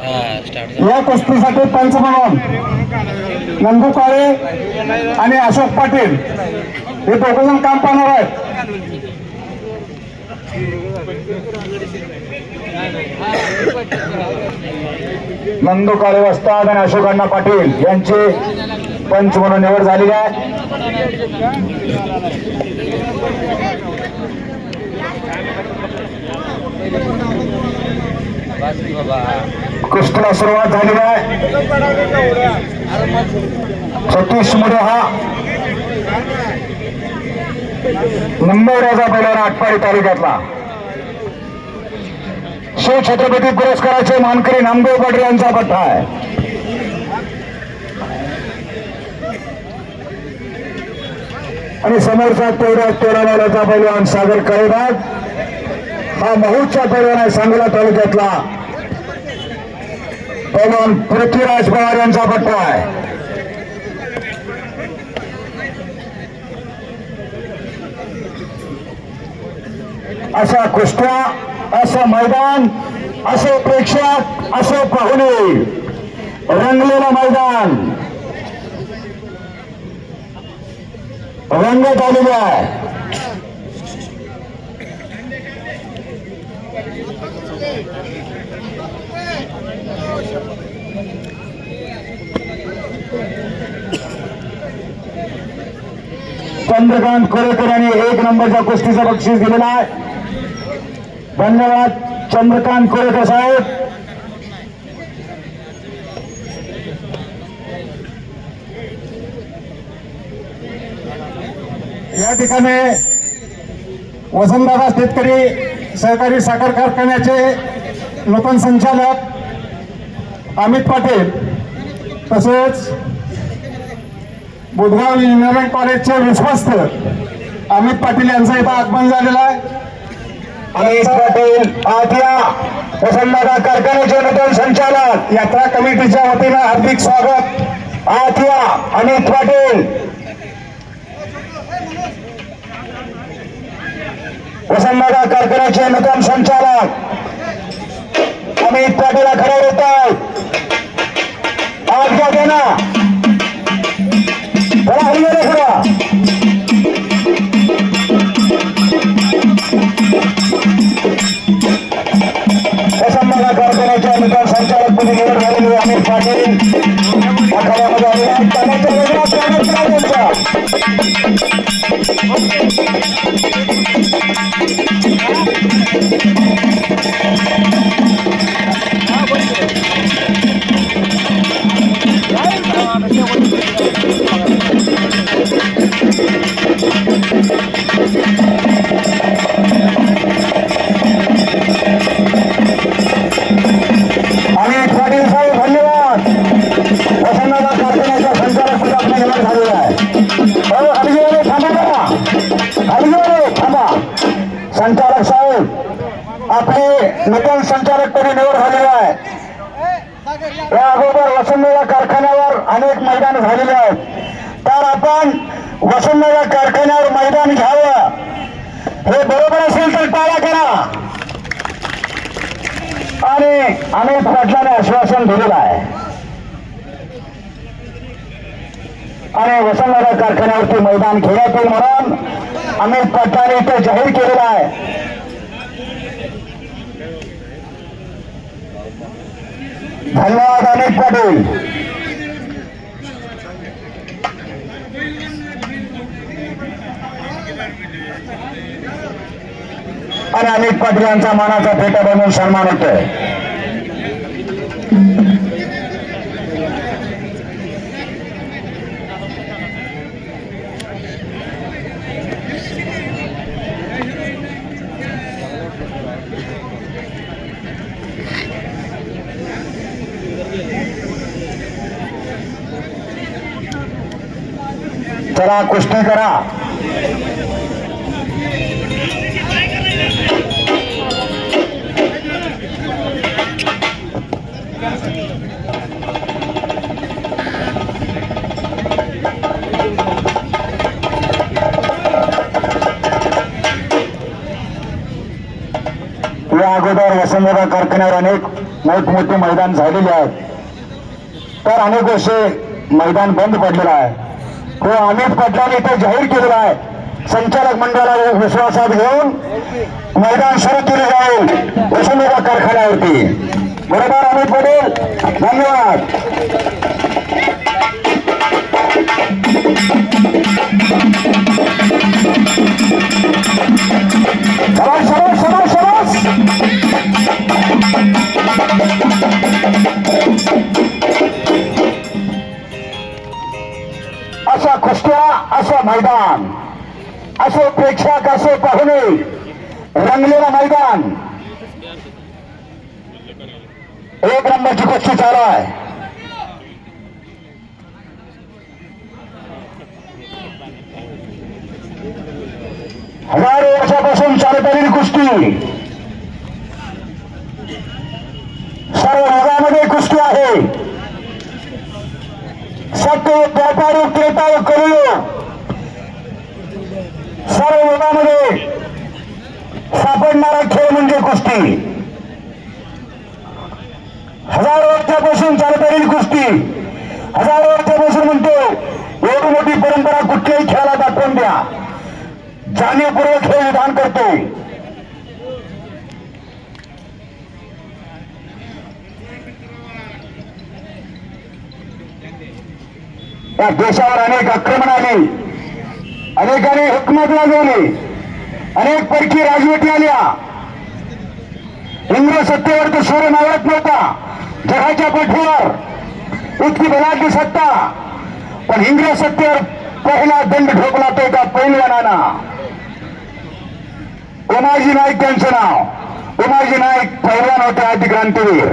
या कुस्तीसाठी पंच म्हणून नंदू काळे आणि अशोक पाटील हे दोघ जण काम पाहणार आहेत. नंदू काळे वस्ताद आणि अशोक अण्णा पाटील यांचे पंच म्हणून निवड झालेली आहे. कुस्तीला सुरुवात झालेली आहे. सतीश मुरे हा नंबरचा पहिला आटपाडी तालुक्यातला. शिव छत्रपती पुरस्काराचे मानकरी नामदेव पाटील यांचा पट्टा आहे. आणि समोरचा तेवढ्या तेवढा बैलाचा पैलवान सागर कळेबाग. हा महूरचा पैलवान आहे सांगोला तालुक्यातला पवन पृथ्वीराज पवार यांचा पट्टा आहे. अशा कुष्ट्या असं मैदान असे प्रेक्षक असे पाहुणे. रंगलेलं मैदान. रंगत आलेलं आहे. चंद्रकांत कोरेकर यांनी एक नंबरच्या कुस्तीचं बक्षीस दिलेलं आहे. धन्यवाद चंद्रकांत कोरेकर साहेब. या ठिकाणी वसंतदादा शेतकरी सहकारी साखर कारखान्याचे नूतन संचालक अमित पाटील तसेच बुधगाव इंजिनिअरिंग कॉलेजचे विश्वस्त अमित पाटील यांचं इथं आगमन झालेलं आहे. अमित पाटील आद्या वसंतदादा कारखान्याचे नूतन संचालक यात्रा कमिटीच्या वतीनं हार्दिक स्वागत. आद्या अमित पाटील. वसंतदादा कारखान्याचे नूतन संचालक. अमित पाटील खरं होत आहेत. आज घ्या हल्ली அறிவுரை கூட निर्माण झालेले आहेत. तर आपण वसंतदादा कारखान्यावर मैदान घ्यावं. हे बरोबर असेल तर टाळा करा. आणि अनेक पाटलाने आश्वासन दिलेलं आहे. आणि वसंतदादा कारखान्यावरती मैदान घेण्यात येईल म्हणून अमित पाटलाने इथे जाहीर केलेला आहे. धन्यवाद अमित पाटील. आणि अमित पाटील यांचा मानाचा फेटा बनवून सन्मान होतोय. चला कुस्ती करा. या कारखान्यावर अनेक मोठमोठे मैदान झालेले आहेत. तर अनेक वर्षे मैदान बंद पडलेलं आहे. तो अमित पाटलांनी इथे जाहीर केलेला आहे. संचालक मंडळाला विश्वासात घेऊन मैदान सुरू केले जाईल वसुंधरा कारखान्यावरती. बरोबर अमित पटेल? धन्यवाद. शाबास असे प्रेक्षक असे पाहुणे. रंगलेलं मैदान. एक नंबरची कुस्ती चालू आहे हजारो वर्षापासून चालत आलेली कुस्ती. सर्व भागामध्ये कुस्ती आहे. सत्य व्यापारी क्रेता कलियुग सर्व युगामध्ये सापडणारा खेळ म्हणजे कुस्ती. हजारो वर्षापासून चालत आलेली कुस्ती. हजारो वर्षापासून म्हणतो एवढी मोठी परंपरा कुठल्याही खेळाला दाखवून द्या. जाणीवपूर्वक हे विधान करतो. या देशावर अनेक आक्रमण आली. अनेकांनी हुकमत लाजवली. अनेक परकी राजवटी आल्या. इंग्रज सत्तेवर तर सूर्य मावळत नव्हता. जगाच्या पाठीवर इतकी बलाढ्य सत्ता. पण इंग्रज सत्तेवर पहिला दंड ठोकला तो एका पैलवानाना. उमाजी नाईक त्यांचं नाव. उमाजी नाईक पैलवान होते आधी क्रांतीवीर.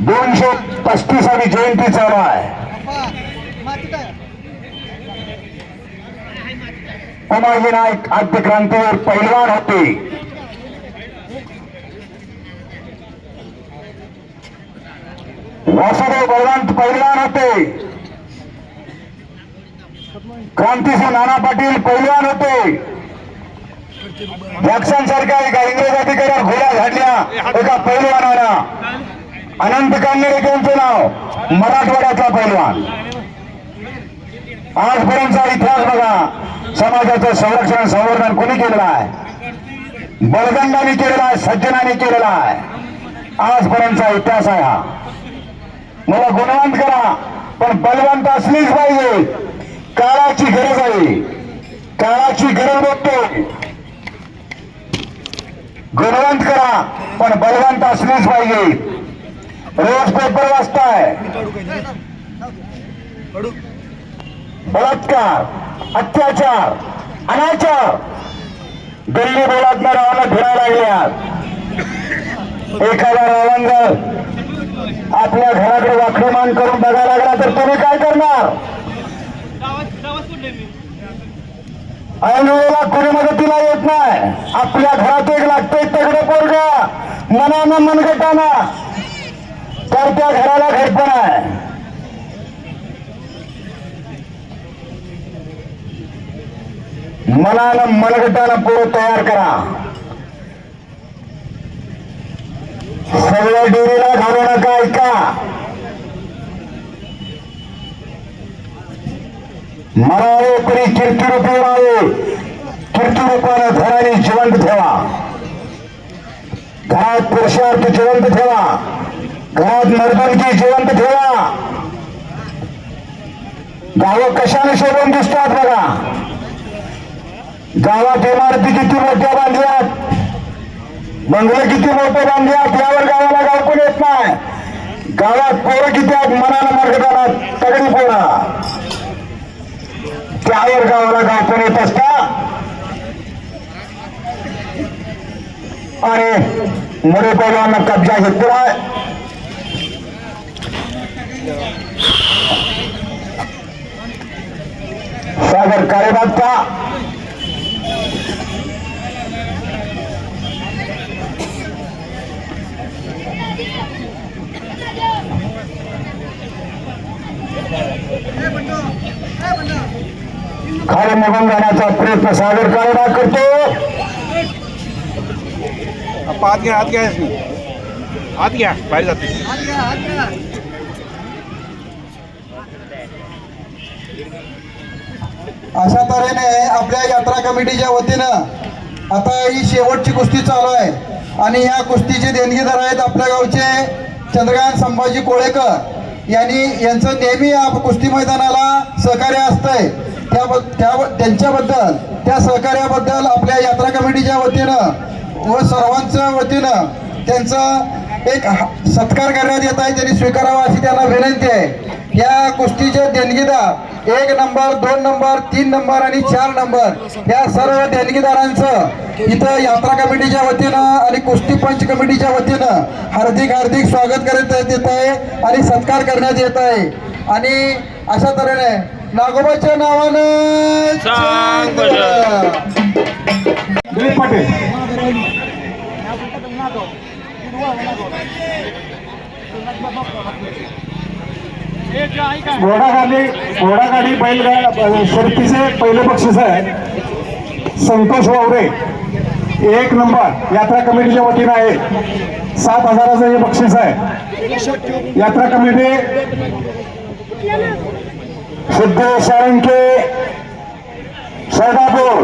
दोनशे पस्तीसावी जयंती चालू आहे. उमाजी नाईक आद्य क्रांतीवीर पैलवान होते. वासुदेव बलवंत पैलवान होते. क्रांतीसिंह नाना पाटील पैलवान होते. जॅक्सन सारख्या एका इंग्रज अधिकाऱ्यावर घोड्या झाडल्या. एका पैलवानानं अनंत कांगणे त्यांचं नाव. मराठवाड्याचा पैलवान. आजपर्यंतचा इतिहास बघा. समाजाचं संरक्षण संवर्धन कोणी केलेलं आहे? बळगंडाने केलेला आहे सज्जनाने केलेला आहे. आजपर्यंतचा इतिहास आहे हा. मला गुणवंत करा पण बलवंत असलीच पाहिजे. काळाची गरज आहे. काळाची गरज बघतोय गुणवंत करा पण बलवंत असलीच पाहिजे. रोज पेपर वाचताय. बलात्कार. अत्याचार अनाचार. गल्ली बोलात रावाला फिरायला लागल्या. एखादा रावण आपल्या घराकडे वाकडमान करून बघायला लागला तर तुम्ही काय करणार? ऐन कुणी मदतीला येत नाही. आपल्या घरात एक लागतंय तगडे पोरग. मनानं मनगटाना. तर त्या घराला घरपण आहे. मनानं मनगटानं पोरं तयार करा. सगळ्या डेरीला घालू नका ऐका. मरावे तरी कीर्तिरूपी राहावे कीर्तिरूपानं घराने जिवंत ठेवा. घरात पुरुषार्थ जिवंत ठेवा. घरात मर्दनकी जिवंत ठेवा. गावं कशाने शोभून दिसतात बघा. गावात इमारती किती मोठ्या बांधल्यात? बंगले किती मोठे बांधल्यात? यावर गावाला गाव पण येत नाही? गावात पोरं किती आहेत? मनाला मार्गदाना तगडी पोरा. त्यावर गावाला गाव पण येत असता? आणि मोरे पैलवांना कब्जा घेतला सागर कार्यबाद खाली निघून जाण्याचा प्रयत्न सागर कार्यबाद करतो. के हाथ गया इसमें आत घ्या बाहेर जाते. अशा तऱ्हेने आपल्या यात्रा कमिटीच्या वतीनं आता ही शेवटची कुस्ती चालू आहे. आणि या कुस्तीचे देणगीदार आहेत आपल्या गावचे चंद्रकांत संभाजी कोळेकर. यांनी यांचं नेहमी या कुस्ती मैदानाला सहकार्य असतंय. त्या त्या त्यांच्याबद्दल त्या सहकार्याबद्दल आपल्या यात्रा कमिटीच्या वतीनं व सर्वांच्या वतीनं त्यांचा एक सत्कार करण्यात येत आहे. त्यांनी स्वीकारावा अशी त्यांना विनंती आहे. या कुस्तीचे देणगीदार एक नंबर दोन नंबर तीन नंबर आणि चार नंबर या सर्व देणगीदारांचं इथं यात्रा कमिटीच्या वतीनं आणि कुस्ती पंच कमिटीच्या वतीनं हार्दिक हार्दिक स्वागत करण्यात येत आहे आणि सत्कार करण्यात येत आहे. आणि अशा तऱ्हेने नागोबाच्या नावानं चांग दिलीप पाटील. घोडागाडी घोडागाडी बैलगा शर्तीचे पहिले बक्षीस आहे. संतोष वावरे एक नंबर. यात्रा कमिटीच्या वतीनं आहे. सात हजाराचं हे बक्षीस आहे. यात्रा कमिटी सिद्ध साळंके सैदापूर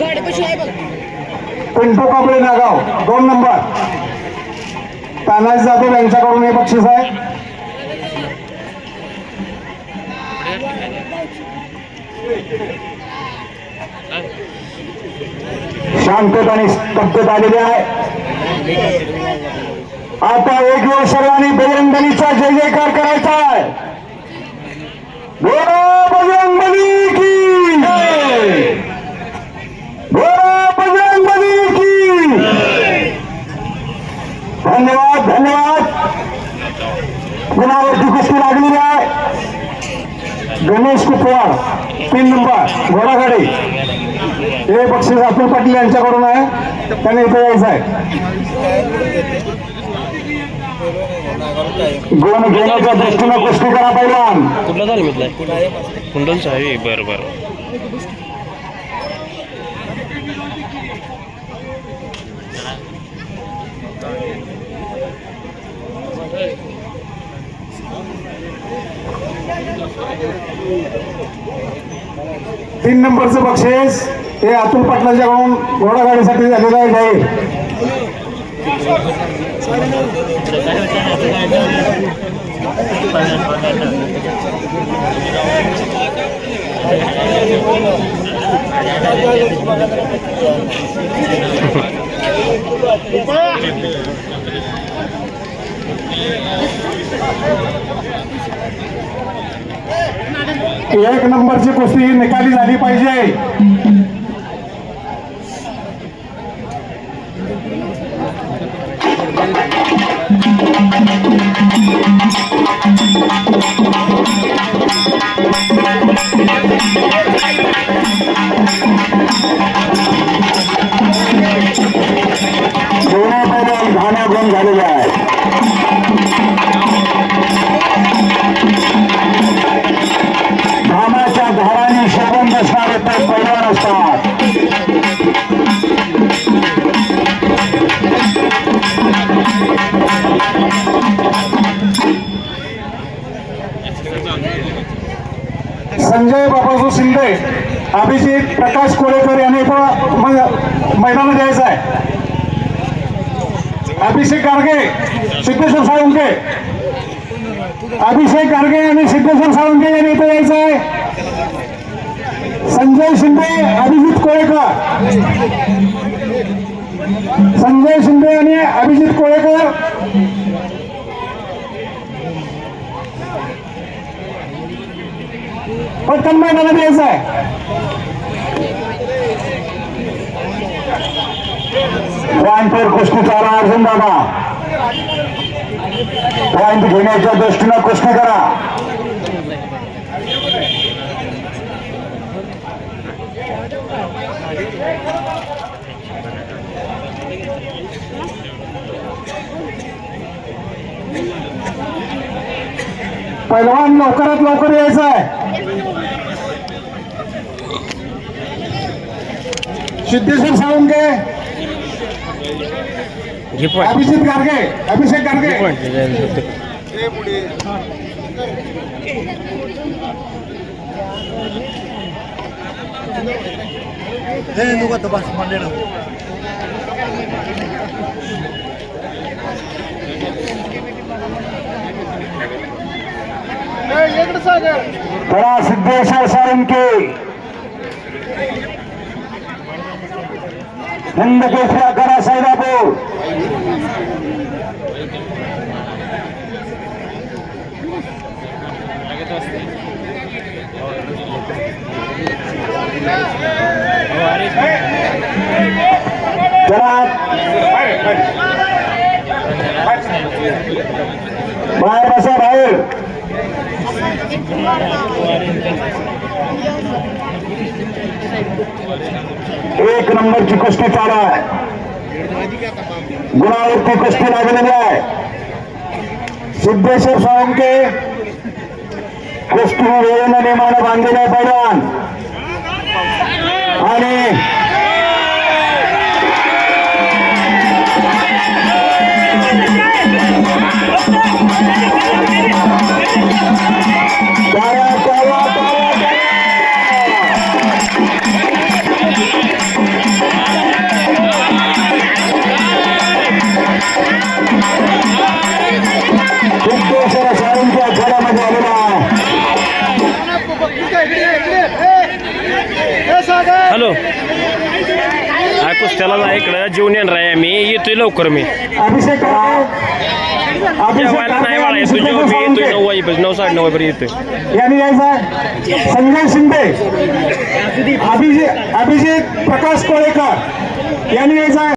गाडी कशी आहे बघ. पिंटू कांबळे नागाव दोन नंबर. तानाजी जाधव यांच्याकडून हे बक्षीस आहे. शांतत आणि स्तब्धत आलेली आहे. आता एक वेळ सर्वांनी बजरंगबलीचा जय जयकार करायचा आहे. बोला बजरंगबली की जय बोला बजरंगबली की धन्यवाद धन्यवाद गुणावरती कुस्ती लागलेली आहे. गणेश कुपवार तीन नंबर घोडागाडी. हे बक्षीस अतुल पाटील यांच्याकडून आहे. त्यांना इथे यायचं आहे. गुण घेण्याच्या दृष्टीनं कुस्ती करा पहिला. कुठला तालमीतला म्हटलं कुंडल साहेब बरं बरं. तीन नंबरचं बक्षीस हे अतुल पाटलाच्याकडून घोडागाडीसाठी झालेलं आहे जाहीर एक नंबरची कुस्ती ही निकाली झाली पाहिजे. दोन्ही अभिजित प्रकाश कोळेकर यांनी मैदानात द्यायचं आहे. अभिषेक गाडगे सिद्धेश्वर साळुंके अभिषेक गाडगे आणि सिद्धेश्वर साळुंके यांनी इथं यायचं आहे. संजय शिंदे अभिजित कोळेकर. संजय शिंदे आणि अभिजित कोळेकर. पटकन मैदानात यायचं आहे. पॉईंटवर कुस्तीचा अर्जुन बाबा पॉइंट घेण्याच्या दृष्टीनं कुस्ती करा. पैलवान लवकरात लवकर यायचं आहे सिद्धेश्वर सावंगे घे पॉईंट अभिजित गाडगे अभिषेक गाडगे पॉईंट थोडा सिद्धेश्वर साळुंके नंदकेश्वर करा सैदापूर चला बाहेर बसा बाहेर. एक नंबरची कुस्ती चालू आहे. गुणावरती कुस्ती लागलेली आहे. सिद्धेश्वर साळुंके कुस्ती वेळेनं नेमानं बांधलेलं आहे पैलवान आणि टाळ्या, ना इकडं जेवण येणार आहे आम्ही. येतोय लवकर मी. अभिषेक अभिषेक जेवायला नाही वाळा येतो जेव्हा मी येतोय नऊ वाजेपर्यंत नऊ साडे नऊ वाजेपर्यंत येतोय. यांनी यायचं संजय शिंदे. अभिजित अभिजित प्रकाश कोळेकर. यांनी यायचं